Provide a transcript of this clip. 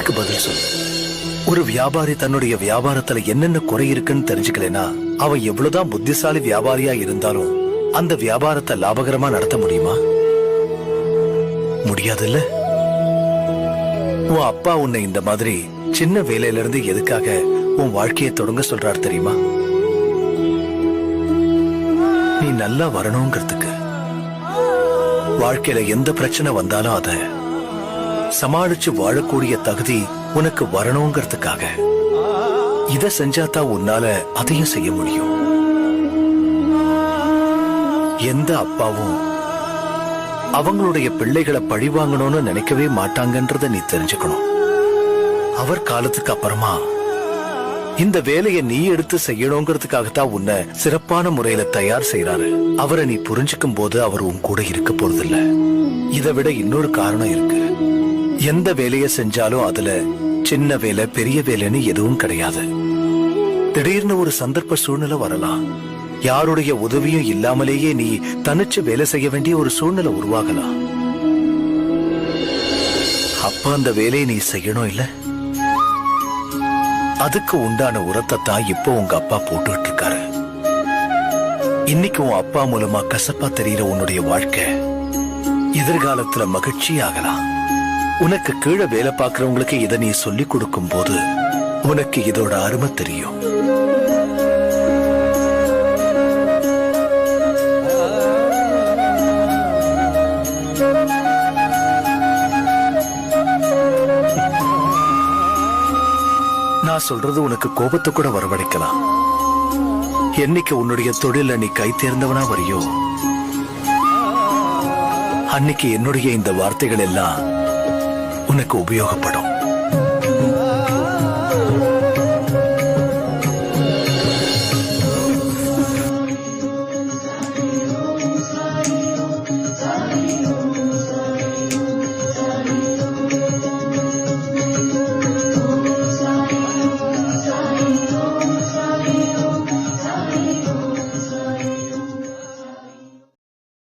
இதுக்கு பதில் சொல்லு? ஒரு வியாபாரி தன்னுடைய வியாபாரத்துல என்னென்ன குறை இருக்குன்னு தெரிஞ்சுக்கலனா அவன் எவ்வளவுதான் புத்திசாலி வியாபாரியா இருந்தாலும் அந்த வியாபாரத்தை லாபகரமா நடத்த முடியுமா? முடியாதுல்ல? உன் அப்பா உன்னை இந்த மாதிரி சின்ன வேலையில இருந்து எதுக்காக உன் வாழ்க்கையை தொடங்க சொல்றார் தெரியுமா? நீ நல்லா வரணுங்கிறதுக்கு வாழ்க்கையில எந்த பிரச்சனை வந்தாலும் அதை சமாளிச்சு வாழக்கூடிய தகுதி உனக்கு வரணுங்கிறதுக்காக. இத செஞ்சாதான் உன்னால அதையும் செய்ய முடியும். எந்த அப்பாவும் அவங்களுடைய பிள்ளைகளை பழி வாங்கணும்னு நினைக்கவே மாட்டாங்கன்றத நீ தெரிஞ்சுக்கணும். அவர் காலத்துக்கு அப்புறமா இந்த வேலையை நீ எடுத்து செய்யணுங்கிறதுக்காகத்தான் உன்னை சிறப்பான முறையில தயார் செய்யறாரு அவரை நீ புரிஞ்சுக்கும் போது அவர் உன் கூட இருக்க போறதில்ல. இதை விட இன்னொரு காரணம் இருக்கு. எந்த வேலையை செஞ்சாலும் அதுல சின்ன வேலை பெரிய வேலைன்னு எதுவும் கிடையாது. திடீர்னு ஒரு சந்தர்ப்ப சூழ்நிலை வரலாம். யாருடைய உதவியும் இல்லாமலேயே நீ தனிச்சு வேலை செய்ய வேண்டிய ஒரு சூழ்நிலை உருவாகலாம். அப்ப அந்த வேலையை நீ செய்யணும் இல்ல? அதுக்கு உண்டான உரத்தை தான் இப்போ உங்க அப்பா போட்டுட்டு இருக்காரு இன்னைக்கு உன் அப்பா மூலமா கசப்பா தெரியற உன்னுடைய வாழ்க்கை எதிர்காலத்துல மகிழ்ச்சி ஆகலாம் உனக்கு கீழே வேலை பார்க்கறவங்களுக்கு இதை நீ சொல்லி கொடுக்கும் போது உனக்கு இதோட அருமை தெரியும். நான் சொல்றது உனக்கு கோபத்தை கூட வரவழைக்கலாம். என்னைக்கு உன்னுடைய தொழில நீ கை தேர்ந்தவனா வரியோ அன்னைக்கு என்னுடைய இந்த வார்த்தைகள் எல்லாம் எனக்கு உபயோகப்படும்.